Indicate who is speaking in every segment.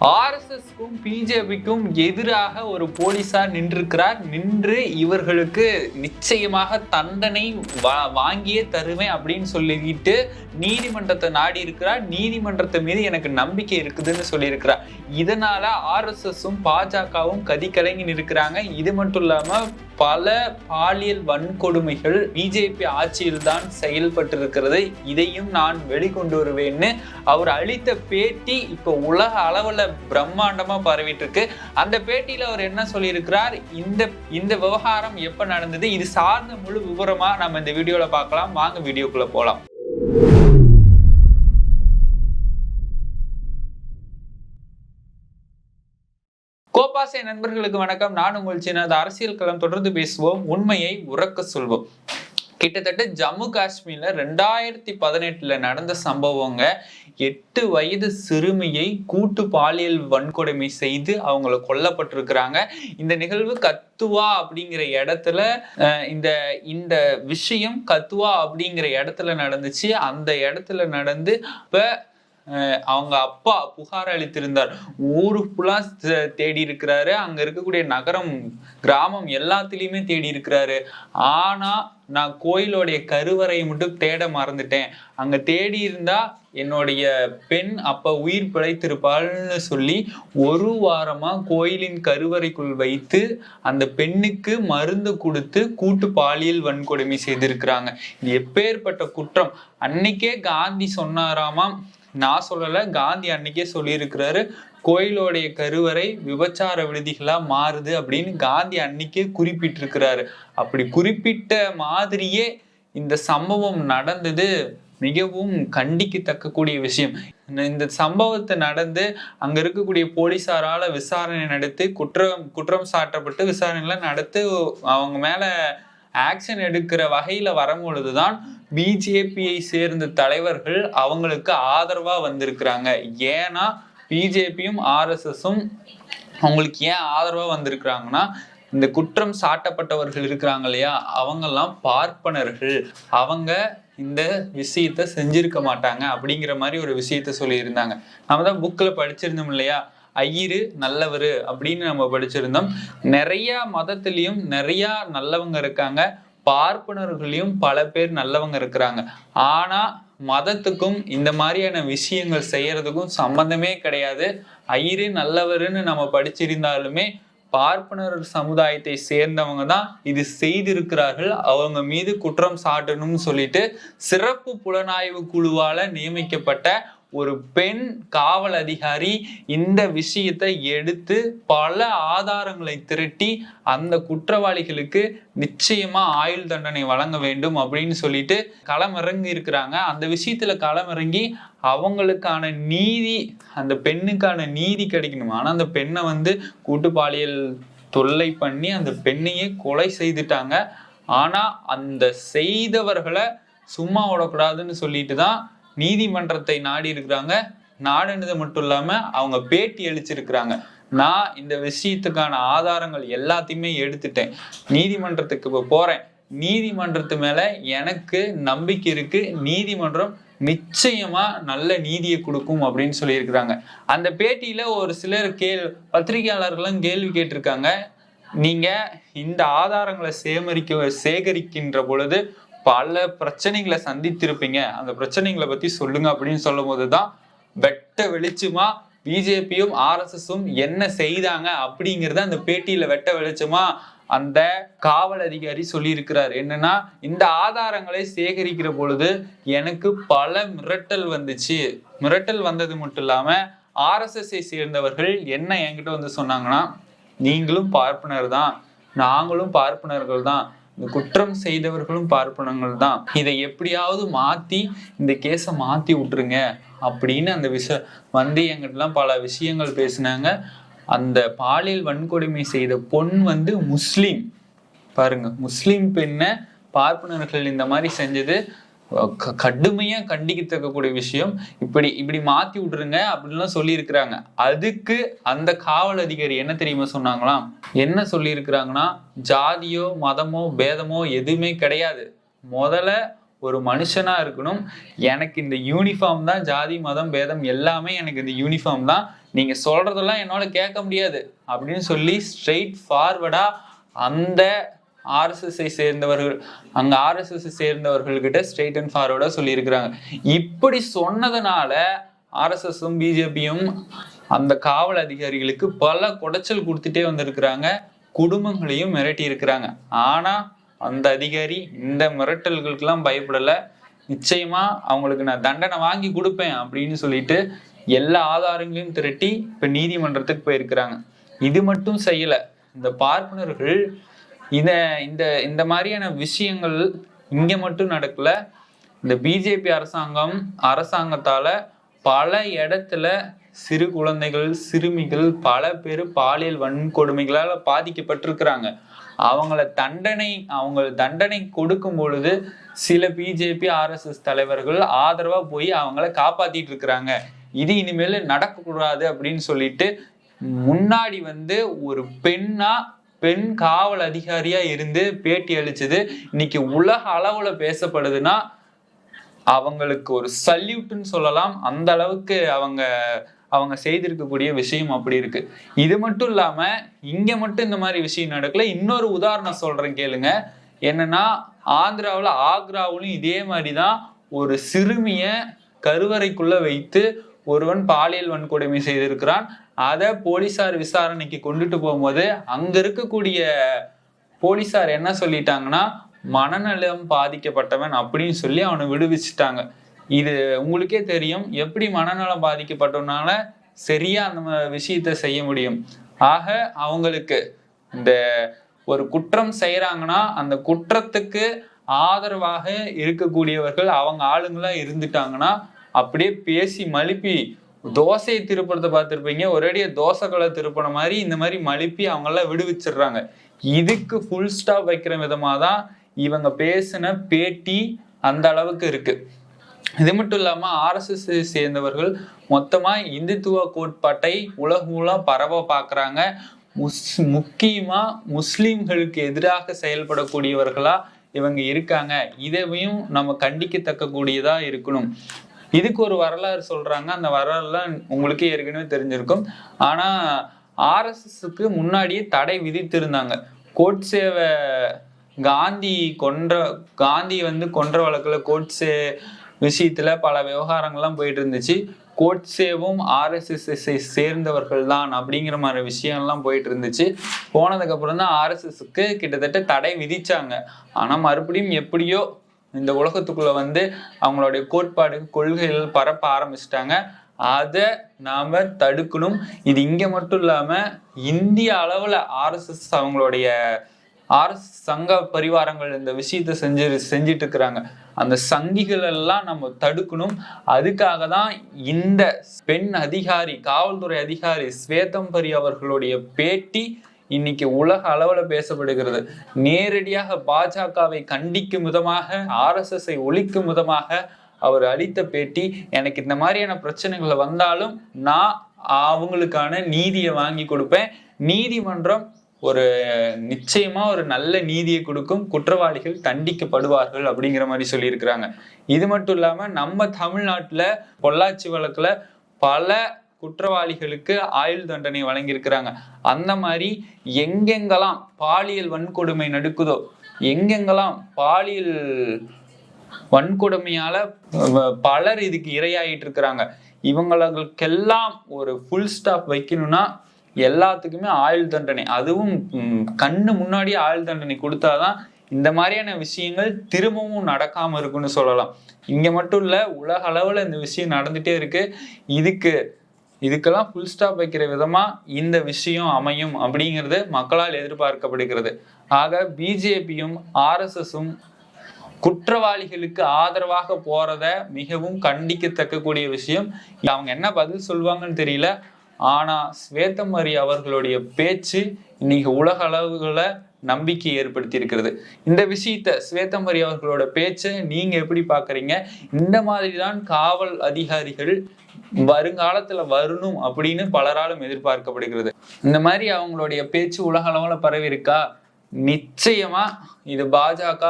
Speaker 1: ஆர்எஸ்எஸ்க்கும் பிஜேபிக்கும் எதிராக ஒரு போலீசார் நின்றிருக்கிறார். நின்று இவர்களுக்கு நிச்சயமாக தண்டனை வா- வாங்கியே தருவேன் அப்படின்னு சொல்லிக்கிட்டு நீதிமன்றத்தை நாடி இருக்கிறார் நீதிமன்றத்தை மீது எனக்கு நம்பிக்கை இருக்குதுன்னு சொல்லியிருக்கிறார். இதனால ஆர்எஸ்எஸும் பாஜகவும் கதி கலங்கி நிற்கிறாங்க. இது மட்டும் இல்லாமல் பல பாலியல் வன்கொடுமைகள் பிஜேபி ஆட்சியில் தான் செயல்பட்டு இருக்கிறது இதையும் நான் வெளிக்கொண்டு வருவேன்னு அவர் அளித்த பேட்டி இப்போ உலக அளவுல பிரம்மாண்டமா பரவிட்டு இருக்கு அந்த பேட்டியில அவர் என்ன சொல்லியிருக்கிறார்? இந்த இந்த விவகாரம் எப்ப நடந்தது? இது சார்ந்த முழு விவரமா நம்ம இந்த வீடியோல பார்க்கலாம். வாங்க வீடியோக்குள்ள போகலாம் கோபாசை நண்பர்களுக்கு வணக்கம். நான் உங்கள் சின்னது அரசியல் களம் தொடர்ந்து பேசுவோம். உண்மையை உறக்க சொல்வோம். கிட்டத்தட்ட ஜம்மு காஷ்மீர்ல ரெண்டாயிரத்தி பதினெட்டுல நடந்த சம்பவங்க எட்டு வயது சிறுமியை கூட்டு பாலியல் வன்கொடுமை செய்து அவங்கள கொல்லப்பட்டிருக்கிறாங்க. இந்த நிகழ்வு கத்துவா அப்படிங்கிற இடத்துல இந்த இந்த விஷயம் கத்துவா அப்படிங்கிற இடத்துல நடந்துச்சு. அந்த இடத்துல நடந்து இப்போ அவங்க அப்பா புகார் அளித்திருந்தார். ஊரு ஃபுல்லா தேடி இருக்கிறாரு. அங்க இருக்கக்கூடிய நகரம் கிராமம் எல்லாத்துலயுமே தேடி இருக்கிறாரு. ஆனா நான் கோயிலோடைய கருவறையை மட்டும் தேட மறந்துட்டேன். அங்க தேடி இருந்தா என்னுடைய பெண் அப்ப உயிர் பிழைத்திருப்பாள்னு சொல்லி ஒரு வாரமா கோயிலின் கருவறைக்குள் வைத்து அந்த பெண்ணுக்கு மருந்து கொடுத்து கூட்டு பாலியல் வன்கொடுமை செய்திருக்கிறாங்க. இது எப்பேற்பட்ட குற்றம்? அன்னைக்கே காந்தி சொன்னாராமாம் நான் சொல்லலை காந்தி அன்னைக்கே சொல்லியிருக்கிறாரு கோயிலோடைய கருவறை விபச்சார விடுதிகளாக மாறுது அப்படின்னு காந்தி அன்னைக்கே குறிப்பிட்டிருக்கிறாரு. அப்படி குறிப்பிட்ட மாதிரியே இந்த சம்பவம் நடந்தது மிகவும் கண்டிக்கத்தக்கக்கூடிய விஷயம். இந்த- இந்த சம்பவத்தை நடந்து அங்க இருக்கக்கூடிய போலீசாரால விசாரணை நடத்தி குற்றம் குற்றம் சாட்டப்பட்டு விசாரணைலாம் நடத்து அவங்க மேல ஆக்ஷன் எடுக்கிற வகையில வரும்பொழுதுதான் பிஜேபியை சேர்ந்த தலைவர்கள் அவங்களுக்கு ஆதரவா வந்திருக்கிறாங்க. ஏன்னா பிஜேபியும் ஆர்எஸ்எஸும் அவங்களுக்கு ஏன் ஆதரவா வந்திருக்கிறாங்கன்னா இந்த குற்றம் சாட்டப்பட்டவர்கள் இருக்கிறாங்க இல்லையா? அவங்கெல்லாம் பார்ப்பனர்கள். அவங்க இந்த விஷயத்த செஞ்சிருக்க மாட்டாங்க அப்படிங்கிற மாதிரி ஒரு விஷயத்த சொல்லியிருந்தாங்க. நம்ம தான் புக்கில் படிச்சிருந்தோம் இல்லையா? ஐயரு நல்லவர் அப்படின்னு நம்ம படிச்சிருந்தோம். நிறைய மதத்திலையும் நிறைய நல்லவங்க இருக்காங்க. பார்ப்பனர்களையும் பல பேர் நல்லவங்க இருக்கிறாங்க. ஆனா மதத்துக்கும் இந்த மாதிரியான விஷயங்கள் செய்யறதுக்கும் சம்பந்தமே கிடையாது. ஐயரு நல்லவருன்னு நம்ம படிச்சிருந்தாலுமே பார்ப்பனர் சமுதாயத்தை சேர்ந்தவங்க தான் இது செய்திருக்கிறார்கள். அவங்க மீது குற்றம் சாட்டணும்னு சொல்லிட்டு சிறப்பு புலனாய்வு குழுவால நியமிக்கப்பட்ட ஒரு பெண் காவல் அதிகாரி இந்த விஷயத்தை எடுத்து பல ஆதாரங்களை திரட்டி அந்த குற்றவாளிகளுக்கு நிச்சயமா ஆயுள் தண்டனை வழங்க வேண்டும் அப்படின்னு சொல்லிட்டு களமிறங்கி இருக்கிறாங்க. அந்த விஷயத்துல களமிறங்கி அவங்களுக்கான நீதி அந்த பெண்ணுக்கான நீதி கிடைக்கணும். ஆனா அந்த பெண்ணை வந்து கூட்டு பாலியல் தொல்லை பண்ணி அந்த பெண்ணையே கொலை செய்துட்டாங்க. ஆனா அந்த செய்தவர்களை சும்மா விடக்கூடாதுன்னு சொல்லிட்டு தான் நீதிமன்றத்தை நாடி இருக்கிறாங்க. நாடுனது மட்டும் இல்லாம அவங்க பேட்டி அளிச்சிருக்கிறாங்க. நான் இந்த விஷயத்துக்கான ஆதாரங்கள் எல்லாத்தையுமே எடுத்துட்டேன். நீதிமன்றத்துக்கு இப்போ போறேன். நீதிமன்றத்து மேல எனக்கு நம்பிக்கை இருக்கு. நீதிமன்றம் நிச்சயமா நல்ல நீதியை கொடுக்கும் அப்படின்னு சொல்லியிருக்கிறாங்க. அந்த பேட்டியில ஒரு சிலர் கேள் பத்திரிகையாளர்களும் கேள்வி கேட்டிருக்காங்க. நீங்க இந்த ஆதாரங்களை சேகரிக்க சேகரிக்கின்ற பொழுது பல பிரச்சனைகளை சந்தித்திருப்பீங்க. அந்த பிரச்சனைகளை பத்தி சொல்லுங்க அப்படின்னு சொல்லும் போதுதான் வெட்ட வெளிச்சமா பிஜேபியும் ஆர்எஸ்எஸும் என்ன செய்தாங்க அப்படிங்கறத அந்த பேட்டியில வெட்ட வெளிச்சமா அந்த காவல் அதிகாரி சொல்லியிருக்கிறார். என்னன்னா இந்த ஆதாரங்களை சேகரிக்கிற பொழுது எனக்கு பல மிரட்டல் வந்துச்சு. மிரட்டல் வந்தது மட்டும் இல்லாம ஆர்எஸ்எஸ்ஐ சேர்ந்தவர்கள் என்ன என்கிட்ட வந்து சொன்னாங்கன்னா நீங்களும் பார்ப்பனர் தான் நாங்களும் பார்ப்பனர்கள் தான் இந்த குற்றம் செய்தவர்களும் பார்ப்பனங்கள் தான். இதை எப்படியாவது மாத்தி இந்த கேஸை மாத்தி விட்டுருங்க அப்படின்னு அந்த விஷ வந்து எங்கிட்டலாம் பல விஷயங்கள் பேசினாங்க. அந்த பாலியல் வன்கொடுமை செய்த பொண் வந்து முஸ்லீம். பாருங்க முஸ்லீம் பெண்ணை பார்ப்பனர்கள் இந்த மாதிரி செஞ்சது. கடுமையா கண்டிக்கத்தக்கக்கூடிய விஷயம். இப்படி இப்படி மாத்தி விட்டுருங்க அப்படின்லாம் சொல்லியிருக்கிறாங்க. அதுக்கு அந்த காவல் அதிகாரி என்ன தெரியுமா சொன்னாங்களாம்? என்ன சொல்லியிருக்கிறாங்கன்னா ஜாதியோ மதமோ பேதமோ எதுவுமே கிடையாது. முதல்ல ஒரு மனுஷனா இருக்கணும். எனக்கு இந்த யூனிஃபார்ம் தான் ஜாதி மதம் பேதம் எல்லாமே எனக்கு இந்த யூனிஃபார்ம் தான். நீங்க சொல்றதெல்லாம் என்னால கேட்க முடியாது. அப்படின்னு சொல்லி ஸ்ட்ரெயிட் ஃபார்வர்டா அந்த ஆர்எஸ்எஸ்ஐ சேர்ந்தவர்கள் அங்க ஆர்எஸ்எஸ்ஐ சேர்ந்தவர்கள்கிட்ட ஸ்ட்ரெயிட் அண்ட் ஃபார்வர்டா சொல்லியிருக்கிறாங்க. இப்படி சொன்னதுனால ஆர்எஸ்எஸும் பிஜேபியும் அந்த காவல் அதிகாரிகளுக்கு பல குடைச்சல் கொடுத்துட்டே வந்திருக்கிறாங்க. குடும்பங்களையும் மிரட்டி இருக்கிறாங்க ஆனா அந்த அதிகாரி இந்த மிரட்டல்களுக்கெல்லாம் பயப்படல. நிச்சயமா அவங்களுக்கு நான் தண்டனை வாங்கி கொடுப்பேன் அப்படின்னு சொல்லிட்டு எல்லா ஆதாரங்களையும் திரட்டி இப்ப நீதிமன்றத்துக்கு போயிருக்கிறாங்க. இது மட்டும் செய்யல. இந்த பார்ப்பனர்கள் இத இந்த இந்த மாதிரியான விஷயங்கள் இங்க மட்டும் நடக்கல. இந்த பிஜேபி அரசாங்கம் அரசாங்கத்தால பல இடத்துல சிறு குழந்தைகள் சிறுமிகள் பல பேர் பாலியல் வன்கொடுமைகளால் பாதிக்கப்பட்டிருக்கிறாங்க. அவங்கள தண்டனை அவங்க தண்டனை கொடுக்கும் பொழுது சில பிஜேபி ஆர்எஸ்எஸ் தலைவர்கள் ஆதரவா போய் அவங்கள காப்பாத்திட்டு இருக்கிறாங்க. இது இனிமேல் நடக்கக்கூடாது அப்படின்னு சொல்லிட்டு முன்னாடி வந்து ஒரு பெண்ணா பெண் காவல் அதிகாரியா இருந்து பேட்டி அளிச்சது. இன்னைக்கு உலக அளவுல பேசப்படுதுன்னா அவங்களுக்கு ஒரு சல்யூட்னு சொல்லலாம். அந்த அளவுக்கு அவங்க அவங்க செய்திருக்கக்கூடிய விஷயம் அப்படி இருக்கு. இது மட்டும் இல்லாம இங்க மட்டும் இந்த மாதிரி விஷயம் நடக்கல. இன்னொரு உதாரணம் சொல்றேன் கேளுங்க. என்னன்னா ஆந்திராவுல ஆக்ராவிலும் இதே மாதிரிதான் ஒரு சிறுமிய கருவறைக்குள்ள வைத்து ஒருவன் பாலியல் வன்கொடுமை செய்திருக்கிறான். அதை போலீசார் விசாரணைக்கு கொண்டுட்டு போகும்போது அங்க இருக்கக்கூடிய போலீசார் என்ன சொல்லிட்டாங்கன்னா மனநலம் பாதிக்கப்பட்டவன் அப்படின்னு சொல்லி அவனை விடுவிச்சிட்டாங்க. இது உங்களுக்கே தெரியும். எப்படி மனநலம் பாதிக்கப்பட்டவனால சரியா அந்த விஷயத்த செய்ய முடியும்? ஆக அவங்களுக்கு இந்த ஒரு குற்றம் செய்யறாங்கன்னா அந்த குற்றத்துக்கு ஆதரவாக இருக்கக்கூடியவர்கள் அவங்க ஆளுங்களா இருந்துட்டாங்கன்னா அப்படியே பேசி மழுப்பி தோசையை திருப்புறத பார்த்துருப்பீங்க. ஒரேடியா தோசைகளை திருப்பின மாதிரி இந்த மாதிரி மழுப்பி அவங்கெல்லாம் விடுவிச்சிடுறாங்க. இதுக்கு ஃபுல் ஸ்டாப் வைக்கிற விதமாக தான் இவங்க பேசின பேட்டி அந்த அளவுக்கு இருக்கு. இது மட்டும் இல்லாம ஆர்எஸ்எஸ் சேர்ந்தவர்கள் மொத்தமா இந்துத்துவ கோட்பாட்டை உலகம் பரவ பாக்குறாங்க முஸ் முக்கியமா முஸ்லீம்களுக்கு எதிராக செயல்படக்கூடியவர்களா இவங்க இருக்காங்க. இதையும் நம்ம கண்டிக்கத்தக்க கூடியதா இருக்கணும். இதுக்கு ஒரு வரலாறு சொல்றாங்க. அந்த வரலாறுலாம் உங்களுக்கே ஏற்கனவே தெரிஞ்சிருக்கும். ஆனா ஆர்எஸ்எஸ்க்கு முன்னாடியே தடை விதித்திருந்தாங்க. கோட்சேவை காந்தி கொன்ற காந்தி வந்து கொன்ற வழக்கில் கோட்ஸே விஷயத்துல பல விவகாரங்கள்லாம் போயிட்டு இருந்துச்சு கோட்ஸேவும் ஆர்எஸ்எஸ்எஸ்ஐ சேர்ந்தவர்கள் தான் அப்படிங்கிற மாதிரி விஷயம்லாம் போயிட்டு இருந்துச்சு போனதுக்கப்புறம் தான் ஆர்எஸ்எஸ்க்கு கிட்டத்தட்ட தடை விதிச்சாங்க. ஆனால் மறுபடியும் எப்படியோ இந்த உலகத்துக்குள்ள வந்து அவங்களுடைய கோட்பாடு கொள்கைகள் பரப்ப ஆரம்பிச்சிட்டாங்க. அதை நாம தடுக்கணும். இது இங்க மட்டும் இல்லாம இந்திய அளவுல ஆர்எஸ்எஸ் அவங்களுடைய ஆர்எஸ் சங்க பரிவாரங்கள் இந்த விஷயத்த செஞ்சு செஞ்சிட்டு இருக்கிறாங்க. அந்த சங்கிகள் எல்லாம் நம்ம தடுக்கணும். அதுக்காக தான் இந்த பெண் அதிகாரி காவல்துறை அதிகாரி ஸ்வேதம்பரி அவர்களுடைய பேட்டி இன்னைக்கு உலக அளவில் பேசப்படுகிறது. நேரடியாக பாஜகவை கண்டிக்கும் விதமாக ஆர்எஸ்எஸ்ஐ ஒழிக்கும் விதமாக அவர் அளித்த பேட்டி எனக்கு இந்த மாதிரியான பிரச்சனைகள் வந்தாலும் நான் அவங்களுக்கான நீதியை வாங்கி கொடுப்பேன். நீதிமன்றம் ஒரு நிச்சயமா ஒரு நல்ல நீதியை கொடுக்கும். குற்றவாளிகள் தண்டிக்கப்படுவார்கள் அப்படிங்கிற மாதிரி சொல்லியிருக்கிறாங்க. இது மட்டும் இல்லாம நம்ம தமிழ்நாட்டுல பொள்ளாச்சி வழக்குல பல குற்றவாளிகளுக்கு ஆயுள் தண்டனை வழங்கியிருக்கிறாங்க. அந்த மாதிரி எங்கெங்கெல்லாம் பாலியல் வன்கொடுமை நடக்குதோ எங்கெங்கெல்லாம் பாலியல் வன்கொடுமையால பலர் இதுக்கு இரையாயிட்டு இருக்கிறாங்க இவங்களுக்கெல்லாம் ஒரு ஃபுல் ஸ்டாப் வைக்கணும்னா எல்லாத்துக்குமே ஆயுள் தண்டனை. அதுவும் கண்ணு முன்னாடி ஆயுள் தண்டனை கொடுத்தாதான் இந்த மாதிரியான விஷயங்கள் திரும்பவும் நடக்காம இருக்குன்னு சொல்லலாம். இங்க மட்டும் இல்ல உலக அளவுல இந்த விஷயம் நடந்துட்டே இருக்கு. இதுக்கு இதுக்கெல்லாம் ஃபுல் ஸ்டாப் வைக்கிற விதமா இந்த விஷயம் அமையும் அப்படிங்கிறது மக்களால் எதிர்பார்க்கப்படுகிறது. ஆக பிஜேபியும் ஆர்எஸ்எஸும் குற்றவாளிகளுக்கு ஆதரவாக போறத மிகவும் கண்டிக்கத்தக்கக்கூடிய விஷயம். அவங்க என்ன பதில் சொல்லுவாங்கன்னு தெரியல. ஆனா ஸ்வேதமரி அவர்களுடைய பேச்சு இன்னைக்கு உலக அளவுகளை நம்பிக்கை ஏற்படுத்தி இருக்கிறது இந்த விஷயத்த ஸ்வேதமரி அவர்களோட பேச்சை நீங்க எப்படி பாக்குறீங்க இந்த மாதிரி தான் காவல் அதிகாரிகள் வருங்காலத்துல வரணும் அப்படின்னு பலராலும் எதிர்பார்க்கப்படுகிறது. இந்த மாதிரி அவங்களுடைய பேச்சு உலக அளவுல பரவி இருக்கா? நிச்சயமா இது பாஜக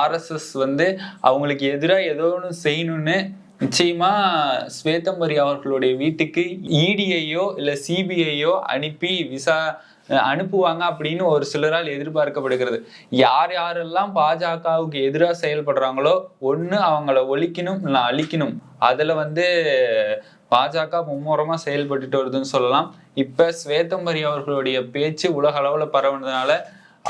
Speaker 1: ஆர்எஸ்எஸ் வந்து அவங்களுக்கு எதிராக ஏதோ ஒன்று செய்யணும்னு நிச்சயமா ஸ்வேதம்பரி அவர்களுடைய வீட்டுக்கு இடியையோ இல்ல சிபிஐயோ அனுப்பி விசா அனுப்புவாங்க அப்படின்னு ஒரு சிலரால் எதிர்பார்க்கப்படுகிறது. யார் யாரெல்லாம் பாஜகவுக்கு எதிராக செயல்படுறாங்களோ ஒன்று அவங்கள ஒழிக்கணும் இல்லை அழிக்கணும். அதில் வந்து பாஜக மும்முரமாக செயல்பட்டுட்டு வருதுன்னு சொல்லலாம். இப்போ ஸ்வேதம்பரி அவர்களுடைய பேச்சு உலக அளவில் பரவுனதுனால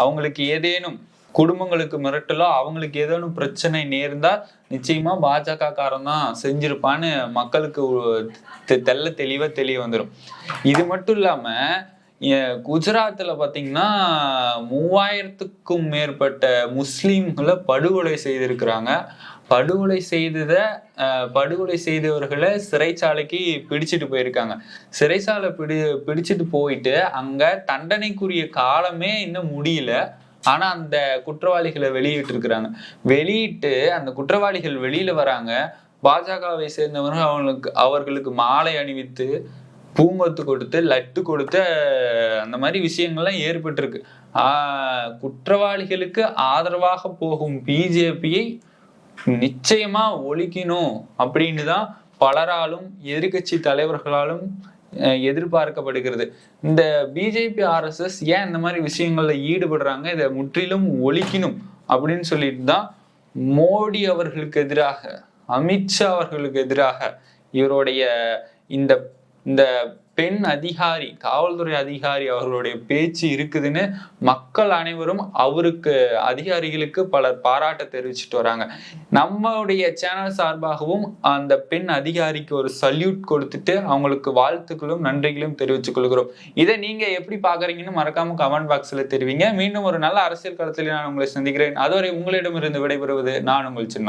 Speaker 1: அவங்களுக்கு ஏதேனும் குடும்பங்களுக்கு மிரட்டலோ அவங்களுக்கு ஏதேனும் பிரச்சனை நேர்ந்தா நிச்சயமா பாஜக காரன் தான் செஞ்சிருப்பான்னு மக்களுக்கு தெல்ல தெ- தெள்ள தெளிவா தெரிய வந்துடும் இது மட்டும் இல்லாம குஜராத்தில் பார்த்தீங்கன்னா மூவாயிரத்துக்கும் மேற்பட்ட முஸ்லீம்களை படுகொலை செய்திருக்கிறாங்க. படுகொலை செய்தத படுகொலை செய்தவர்களை சிறைச்சாலைக்கு பிடிச்சிட்டு போயிருக்காங்க. சிறைச்சாலை பிடி பிடிச்சிட்டு போயிட்டு அங்கே தண்டனைக்குரிய காலமே இன்னும் முடியல. ஆனா அந்த குற்றவாளிகளை வெளியிட்டு இருக்கிறாங்க வெளியிட்டு அந்த குற்றவாளிகள் வெளியில வராங்க. பாஜகவை சேர்ந்தவர்கள் அவங்களுக்கு அவர்களுக்கு மாலை அணிவித்து பூங்கொத்து கொடுத்து லட்டு கொடுத்து அந்த மாதிரி விஷயங்கள்லாம் ஏற்பட்டிருக்கு. ஆஹ் குற்றவாளிகளுக்கு ஆதரவாக போகும் பிஜேபியை நிச்சயமா ஒழிக்கணும் அப்படின்னு தான் பலராலும் எதிர்க்கட்சி தலைவர்களாலும் எதிர்பார்க்கப்படுகிறது. இந்த பிஜேபி ஆர்எஸ்எஸ் ஏன் இந்த மாதிரி விஷயங்கள்ல ஈடுபடுறாங்க? இதை முற்றிலும் ஒழிக்கணும் அப்படின்னு சொல்லிட்டு தான் மோடி அவர்களுக்கு எதிராக அமித்ஷா அவர்களுக்கு எதிராக இவருடைய இந்த இந்த பெண் அதிகாரி காவல்துறை அதிகாரி அவர்களுடைய பேச்சு இருக்குதுன்னு மக்கள் அனைவரும் அவருக்கு அதிகாரிகளுக்கு பலர் பாராட்ட தெரிவிச்சிட்டு வராங்க. நம்மளுடைய சேனல் சார்பாகவும் அந்த பெண் அதிகாரிக்கு ஒரு சல்யூட் கொடுத்துட்டு அவங்களுக்கு வாழ்த்துக்களும் நன்றிகளும் தெரிவித்துக் கொள்கிறோம். இதை நீங்க எப்படி பாக்குறீங்கன்னு மறக்காம கமெண்ட் பாக்ஸ்ல தெரிவிங்க. மீண்டும் ஒரு நல்ல அரசியல் களத்தில் நான் உங்களை சந்திக்கிறேன். அதுவரை உங்களிடமிருந்து விடைபெறுவது நான் உங்கள் சின்ன